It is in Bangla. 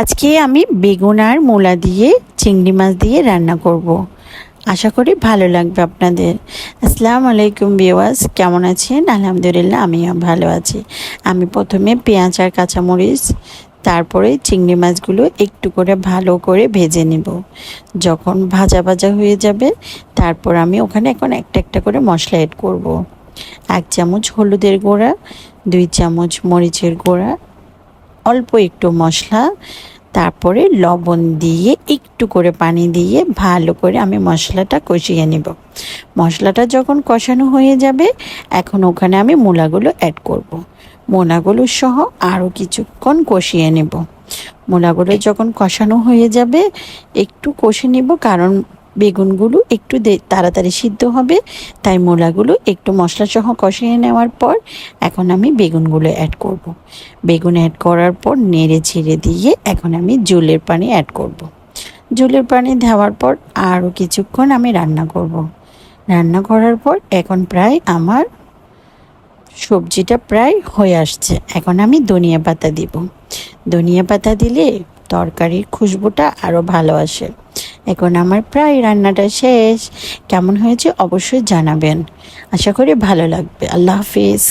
আজকে আমি বেগুন আর মূলা দিয়ে, চিংড়ি মাছ দিয়ে রান্না করব। আশা করি ভালো লাগবে আপনাদের আসসালামু আলাইকুম বিওয়াস কেমন আছেন আলহামদুলিল্লাহ, আমিও ভালো আছি আমি প্রথমে পেঁয়াজ আর কাঁচামরিচ, তারপরে চিংড়ি মাছগুলো একটু করে ভালো করে ভেজে নিব যখন ভাজা ভাজা হয়ে যাবে, তারপর আমি ওখানে এখন একটা একটা করে মশলা অ্যাড করব। এক চামচ হলুদের গুঁড়া, দুই চামচ মরিচের গুঁড়া অল্প একটু মশলা, তারপরে লবণ দিয়ে একটু করে পানি দিয়ে ভালো করে আমি মশলাটা কষিয়ে নিব মশলাটা যখন কষানো হয়ে যাবে, এখন ওখানে আমি মূলাগুলো অ্যাড করব। মোনাগুলো সহ আরও কিছুক্ষণ কষিয়ে নেব মূলাগুলো যখন কষানো হয়ে যাবে, একটু কষে নেব কারণ বেগুনগুলো একটু তাড়াতাড়ি সিদ্ধ হবে, তাই মূলাগুলো একটু মশলা সহ কষিয়ে নেওয়ার পর এখন আমি বেগুনগুলো অ্যাড করব। বেগুন অ্যাড করার পর নেড়ে ছিঁড়ে দিয়ে এখন আমি জলের পানি অ্যাড করব। জলের পানি দেওয়ার পর আরও কিছুক্ষণ আমি রান্না করব। রান্না করার পর এখন প্রায় আমার সবজিটা প্রায় হয়ে আসছে এখন আমি ধনিয়া পাতা দিব ধনিয়া পাতা দিলে তরকারির খুশবুটা আরও ভালো আসে এখন আমার প্রায় রান্নাটা শেষ। কেমন হয়েছে অবশ্যই জানাবেন। আশা করি ভালো লাগবে। আল্লাহ হাফিজ।